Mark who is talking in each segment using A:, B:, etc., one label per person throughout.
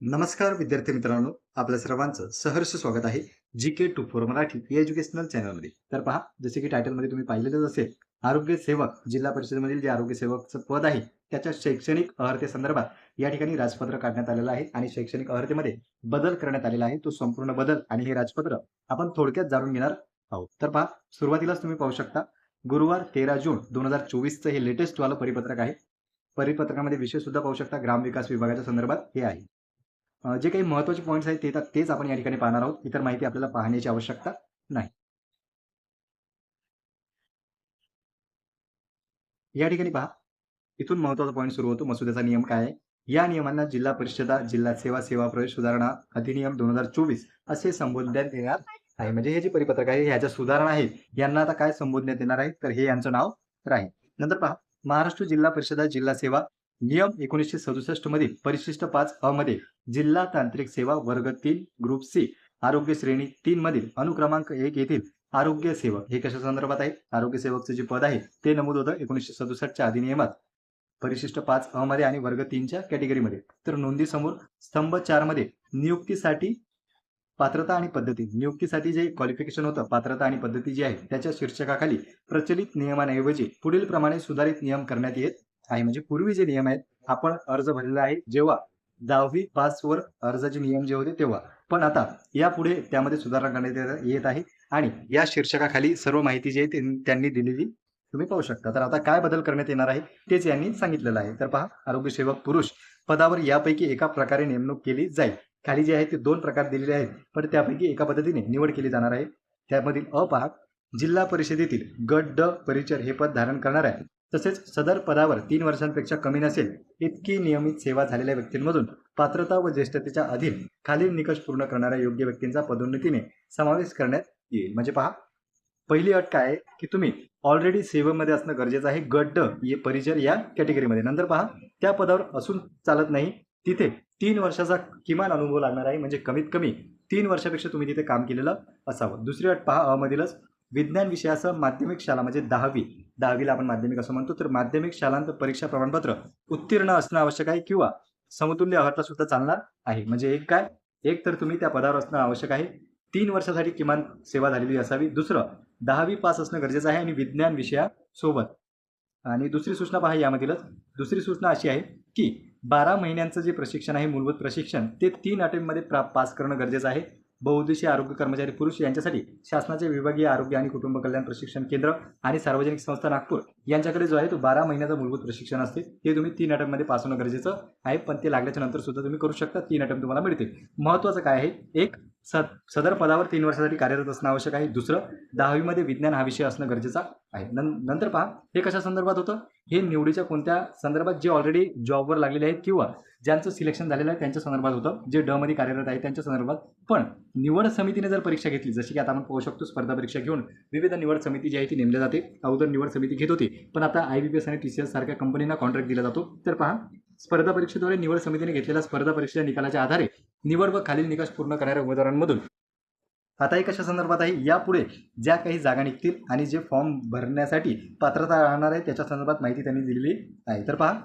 A: नमस्कार विद्यार्थी मित्रांनो. आपल्या सर्वांचं सहर्ष स्वागत आहे G K two four Marathi या एज्युकेशनल चॅनलमध्ये तर पहा जसे की टायटलमध्ये तुम्ही पाहिलेलंच असेल आरोग्य सेवक जिल्हा परिषदेमधील जे आरोग्य सेवकचं पद आहे त्याच्या शैक्षणिक अहर्तेसंदर्भात या ठिकाणी राजपत्र काढण्यात आलेलं आहे आणि शैक्षणिक अहर्तेमध्ये बदल करण्यात आलेला आहे. तो संपूर्ण बदल आणि हे राजपत्र आपण थोडक्यात जाणून घेणार आहोत. तर पहा सुरुवातीलाच तुम्ही पाहू शकता गुरुवार तेरा जून दोन हजार चोवीसचं हे लेटेस्ट वालं परिपत्रक आहे. परिपत्रकामध्ये विषय सुद्धा पाहू शकता ग्रामविकास विभागाच्या संदर्भात हे आहे. जे काही महत्त्वाचे पॉईंट्स आहेत ते तेच आपण या ठिकाणी पाहणार आहोत. इतर माहिती आपल्याला पाहण्याची आवश्यकता नाही. या ठिकाणी पहा. इथून महत्त्वाचा पॉईंट सुरू होतो. मसुद्याचा नियम काय आहे? या नियमांना जिल्हा परिषदा जिल्हा सेवा सेवा प्रवेश सुधारणा अधिनियम दोन हजार चोवीस असे संबोधण्यात येणार आहे. म्हणजे हे जे परिपत्रक आहे ह्याच्या सुधारणा आहेत यांना आता काय संबोधण्यात येणार आहे? तर हे यांचं नाव राहील. नंतर पहा. महाराष्ट्र जिल्हा परिषदा जिल्हा सेवा नियम एकोणीसशे सदुसष्ट मधील परिशिष्ट पाच अ मध्ये जिल्हा तांत्रिक सेवा वर्ग तीन ग्रुप सी आरोग्य श्रेणी तीन मधील अनुक्रमांक एक येथील आरोग्य सेवक हे कशा संदर्भात आहे? आरोग्य सेवकचं जे पद आहे ते नमूद होतं एकोणीसशे सदुसष्टच्या अधिनियमात परिशिष्ट पाच अ मध्ये आणि वर्ग तीनच्या कॅटेगरीमध्ये तर नोंदी समोर स्तंभ चारमध्ये नियुक्तीसाठी पात्रता आणि पद्धती. नियुक्तीसाठी जे क्वालिफिकेशन होतं पात्रता आणि पद्धती जी आहे त्याच्या शीर्षकाखाली प्रचलित नियमांऐवजी पुढील प्रमाणे सुधारित नियम करण्यात येत आहे. म्हणजे पूर्वी जे नियम आहेत आपण अर्ज भरलेला आहे जेव्हा दहावी पासवर अर्जाचे नियम जे होते तेव्हा. पण आता यापुढे त्यामध्ये सुधारणा करण्यात येत- येत आहे आणि या शीर्षकाखाली सर्व माहिती जी आहे त्यांनी दिलेली तुम्ही पाहू शकता. तर आता काय बदल करण्यात येणार आहे तेच यांनी सांगितलेलं आहे. तर पहा आरोग्य सेवक पुरुष पदावर यापैकी एका प्रकारे नेमणूक केली जाईल. खाली जे आहे ते दोन प्रकार दिलेले आहेत पण त्यापैकी एका पद्धतीने निवड केली जाणार आहे. त्यामधील अ पहा जिल्हा परिषदेतील गट ड परिचर हे पद धारण करणार तसेच सदर पदावर तीन वर्षांपेक्षा कमी नसेल इतकी नियमित सेवा झालेल्या व्यक्तींमधून पात्रता व ज्येष्ठतेच्या अधीन खालील निकष पूर्ण करणाऱ्या योग्य व्यक्तींचा पदोन्नतीने समावेश करण्यात येईल. म्हणजे पहा पहिली अट काय आहे? की तुम्ही ऑलरेडी सेवेमध्ये असणं गरजेचं आहे. गड्ड ये परिचर या कॅटेगरीमध्ये नंतर पहा त्या पदावर असून चालत नाही. तिथे तीन वर्षाचा किमान अनुभव लागणार आहे. म्हणजे कमीत कमी तीन वर्षापेक्षा तुम्ही तिथे काम केलेलं असावं. दुसरी अट पहा अमधीलच. विज्ञान विषयासह माध्यमिक शाळा म्हणजे दहावी. दहावीला आपण माध्यमिक असं म्हणतो तर माध्यमिक शालांत परीक्षा प्रमाणपत्र उत्तीर्ण असणं आवश्यक आहे किंवा समतुल्य अहर्ता सुद्धा चालणार आहे. म्हणजे एक काय? एक तर तुम्ही त्या पदावर असणं आवश्यक आहे. तीन वर्षासाठी किमान सेवा झालेली असावी. दुसरं दहावी पास असणं गरजेचं आहे आणि विज्ञान विषयासोबत. आणि दुसरी सूचना पहा यामधीलच. दुसरी सूचना अशी आहे की बारा महिन्यांचं जे प्रशिक्षण आहे मूलभूत प्रशिक्षण ते तीन अटेम्पमध्ये प्रा पास करणं गरजेचं आहे. बहुउद्देशीय आरोग्य कर्मचारी पुरुष यांच्यासाठी शासनाचे विभागीय आरोग्य आणि कुटुंब कल्याण प्रशिक्षण केंद्र आणि सार्वजनिक संस्था नागपूर यांच्याकडे जो आहे तो बारा महिन्याचं मूलभूत प्रशिक्षण असते. ते तुम्ही तीन अटममध्ये पास होणं गरजेचं आहे. पण ते लागल्याच्या नंतर सुद्धा तुम्ही करू शकता. तीन अटम तुम्हाला मिळतील. महत्त्वाचं काय आहे? एक स सदर पदावर तीन वर्षासाठी कार्यरत असणं आवश्यक आहे. दुसरं दहावीमध्ये विज्ञान हा विषय असणं गरजेचा आहे. नं नंतर पहा हे कशा संदर्भात होतं? हे निवडीच्या कोणत्या संदर्भात जे ऑलरेडी जॉबवर लागलेले आहेत किंवा ज्यांचं सिलेक्शन झालेलं आहे त्यांच्या संदर्भात होतं जे डमध्ये कार्यरत आहे त्यांच्या संदर्भात. पण निवड समितीने जर परीक्षा घेतली जशी की आता आपण पाहू शकतो स्पर्धा परीक्षा घेऊन विविध निवड समिती जी आहे ती नेमल्या जाते. अगोदर निवड समिती घेत होती. पण आता आय बी पी एस आणि टी सी एस सारख्या कंपनींना कॉन्ट्रॅक्ट दिला जातो. तर पहा स्पर्धा परीक्षेद्वारे निवड समितीने घेतलेल्या स्पर्धा परीक्षेच्या निकालाच्या आधारे निवड व खालील निकष पूर्ण करणाऱ्या उमेदवारांमधून. आताही कशा संदर्भात आहे? यापुढे ज्या काही जागा निघतील आणि जे फॉर्म भरण्यासाठी पात्रता राहणार आहे त्याच्या संदर्भात माहिती त्यांनी दिलेली आहे. तर पहा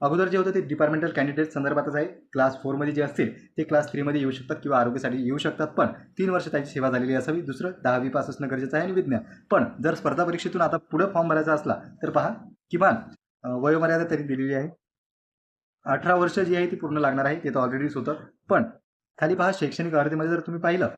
A: अगोदर जे होतं ते डिपार्टमेंटल कॅन्डिडेट संदर्भातच आहे. क्लास फोरमध्ये जे असतील ते क्लास थ्रीमध्ये येऊ शकतात किंवा आरोग्यासाठी येऊ शकतात पण तीन वर्ष त्यांची सेवा झालेली असावी. दुसरं दहावी पास असणं गरजेचं आहे आणि विज्ञान. पण जर स्पर्धा परीक्षेतून आता पुढे फॉर्म भरायचा असला तर पहा किमान वयोमर्यादा त्यांनी दिलेली आहे. अठरा वर्ष जी आहे ती पूर्ण लागणार आहे ते तर ऑलरेडीच होतं. पण खाली पहा शैक्षणिक अर्हतेमध्ये जर तुम्ही पाहिलं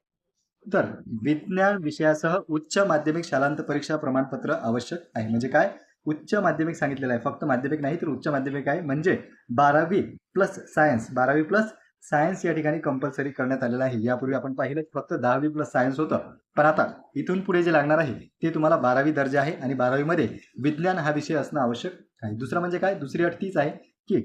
A: तर विज्ञान विषयासह उच्च माध्यमिक शालांत परीक्षा प्रमाणपत्र आवश्यक आहे. म्हणजे काय? उच्च माध्यमिक सांगितलेलं आहे. फक्त माध्यमिक नाही तर उच्च माध्यमिक आहे. म्हणजे बारावी प्लस सायन्स बारावी प्लस सायन्स या ठिकाणी कंपल्सरी करण्यात आलेलं आहे. यापूर्वी आपण पाहिलं फक्त दहावी प्लस सायन्स होतं. पण आता इथून पुढे जे लागणार आहे ते तुम्हाला बारावी दर्जा आहे आणि बारावीमध्ये विज्ञान हा विषय असणं आवश्यक आहे. दुसरं म्हणजे काय? दुसरी अट तीच आहे की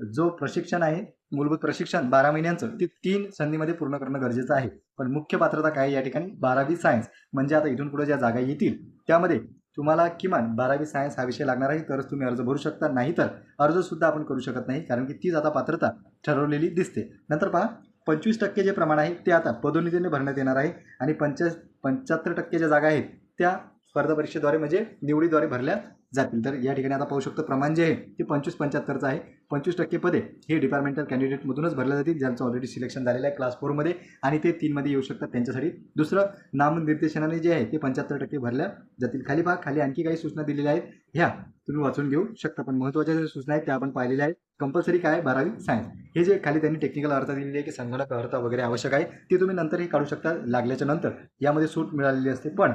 A: जो प्रशिक्षण आहे मूलभूत प्रशिक्षण बारा महिन्यांचं ते तीन संधीमध्ये पूर्ण करणं गरजेचं आहे. पण मुख्य पात्रता काय या ठिकाणी? बारावी सायन्स. म्हणजे आता इथून पुढे ज्या जागा येतील त्यामध्ये तुम्हाला किमान बारावी सायन्स हा विषय लागणार आहे तरच तुम्ही अर्ज भरू शकता. नाही तर आपण करू शकत नाही कारण की तीच आता पात्रता ठरवलेली दिसते. नंतर पहा पंचवीस टक्के जे प्रमाण आहे ते आता पदोन्नतीने भरण्यात येणार आहे आणि पंचा पंच्याहत्तर टक्के ज्या जागा आहेत त्या स्पर्धा परीक्षेद्वारे म्हणजे निवडीद्वारे भरल्या जातील. तर या ठिकाणी आता पाहू शकतो प्रमाण जे आहे ते पंचवीस पंच्याहत्तरचं आहे. पंचवीस टक्के पदे हे डिपार्टमेंटल कॅन्डिडेटमधूनच भरल्या जातील ज्यांचं ऑलरेडी सिलेक्शन झालेलं आहे क्लास फोरमध्ये आणि ते तीनमध्ये येऊ शकतात त्यांच्यासाठी. दुसरं नामनिर्देशनाने जे आहे ते पंच्याहत्तर टक्के भरल्या जातील. खाली पहा खाली आणखी काही सूचना दिलेल्या आहेत. ह्या तुम्ही वाचून घेऊ शकता. पण महत्त्वाच्या ज्या सूचना आहेत त्या आपण पाहिलेल्या आहेत. कंपल्सरी काय आहे? बारावी सायन्स हे जे खाली त्यांनी टेक्निकल अर्थ दिलेली आहे की संगणक अर्थ वगैरे आवश्यक आहे ते तुम्ही नंतरही काढू शकता. लागल्याच्या नंतर यामध्ये सूट मिळालेली असते. पण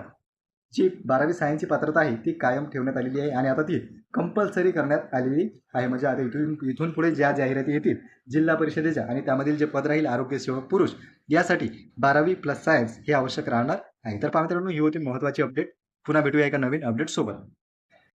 A: जी बारावी सायन्सची पात्रता आहे ती कायम ठेवण्यात आलेली आहे आणि आता ती कंपल्सरी करण्यात आलेली आहे. म्हणजे आता इथून इथून पुढे ज्या जाहिराती येतील जिल्हा परिषदेच्या आणि त्यामधील जे पद राहील आरोग्य सेवक पुरुष यासाठी बारावी प्लस सायन्स हे आवश्यक राहणार आहे. तर पहा मित्रांनो ही होती महत्त्वाची अपडेट पुन्हा भेटूया एका नवीन अपडेटसोबत